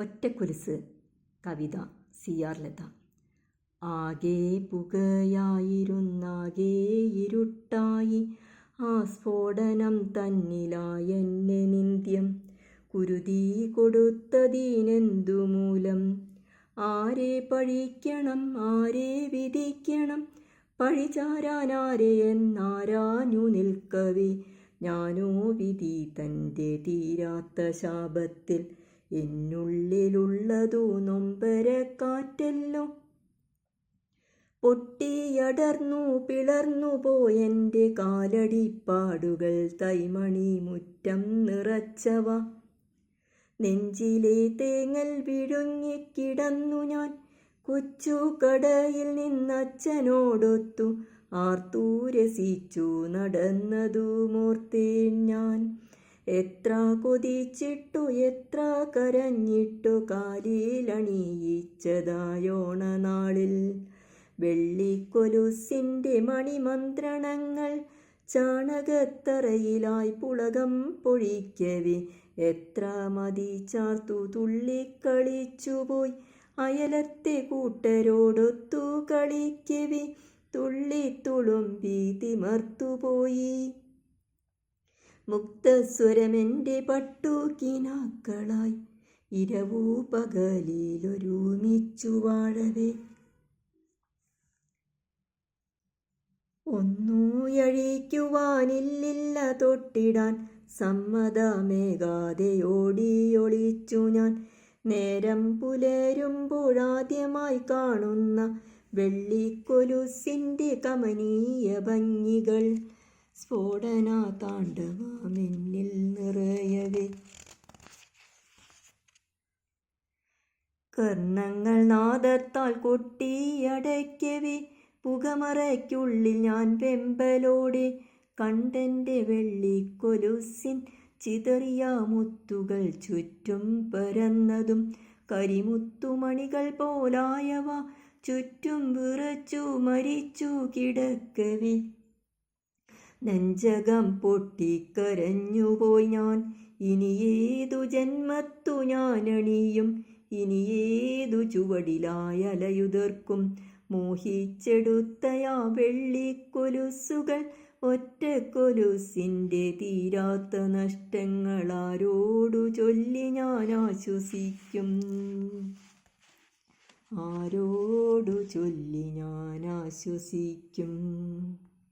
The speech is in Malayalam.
ഒറ്റക്കുലിസ് കവിത സി ആർ ലത. ആകെ പുകയായിരുന്നാകെ ഇരുട്ടായി ആ സ്ഫോടനം നിന്ദ്യം. കുരുതി കൊടുത്തതിനെന്തു മൂലം ആരെ പഴിക്കണം ആരെ വിധിക്കണം? പഴിചാരാനാരെ എന്നാരാഞ്ഞു നിൽക്കവേ? ഞാനോ വിധി തന്റെ തീരാത്ത ശാപത്തിൽ എന്നുള്ളിലുള്ളതു നൊമ്പരക്കാറ്റല്ലോ പൊട്ടിയടർന്നു പിളർന്നു പോയെന്റെ കാലടിപ്പാടുകൾ തൈമണി മുറ്റം നിറച്ചവ. നെഞ്ചിലെ തേങ്ങൽ വിഴുങ്ങിക്കിടന്നു ഞാൻ. കൊച്ചു കടയിൽ നിന്നച്ഛനോടൊത്തു ആർത്തൂരസിച്ചു നടന്നതു നടന്നതുമോർത്തേൻ ഞാൻ. എത്ര കൊതിച്ചിട്ടു എത്ര കരഞ്ഞിട്ടു കാലിലണിയിച്ചതായോണനാളിൽ. വെള്ളിക്കൊലുസിന്റെ മണിമന്ത്രണങ്ങൾ ചാണകത്തറയിലായി പുളകം പൊഴിക്കവേ. എത്ര മതി ചാർത്തു തുള്ളിക്കളിച്ചുപോയി. അയലത്തെ കൂട്ടരോടൊത്തു കളിക്കവേ. തുള്ളി തുളുമ്പി തിമർത്തുപോയി. മുക്തസ്വരമെന്റെ പട്ടൂക്കിനാക്കളായി ഇരവൂ പകലിലൊരുമിച്ചു വാഴവേ. ഒന്നൂയഴിക്കുവാനില്ലില്ല തൊട്ടിടാൻ സമ്മതമേകാതെ ഓടിയൊളിച്ചു ഞാൻ. നേരം പുലരുമ്പോഴാദ്യമായി കാണുന്ന വെള്ളിക്കൊലുസിന്റെ കമനീയ ഭംഗികൾ. സ്ഫോടന താണ്ഡവമെന്നിൽ നിറയവേ. കർണങ്ങൾ നാദത്താൽ കൊട്ടിയടയ്ക്കവേ. പുകമറയ്ക്കുള്ളിൽ ഞാൻ വെമ്പലോടെ വെള്ളി കൊലുസിൻ ചിതറിയ മുത്തുകൾ ചുറ്റും പരന്നതും കരിമുത്തുമണികൾ പോലായവ ചുറ്റും വിറച്ചു മരിച്ചു കിടക്കവേ. നെഞ്ചകം പൊട്ടിക്കരഞ്ഞുപോയി ഞാൻ. ഇനി ഏതു ജന്മത്തു ഞാനണിയും ഇനി ഏതു ചുവടിലായ അലയുതിർക്കും മോഹിച്ചെടുത്തയാ വെള്ളിക്കൊലുസുകൾ ഒറ്റ കൊലുസിന്റെ തീരാത്ത നഷ്ടങ്ങളാരോടു ചൊല്ലി ഞാൻ ആശ്വസിക്കും. ആരോടു ചൊല്ലി ഞാൻ ആശ്വസിക്കും.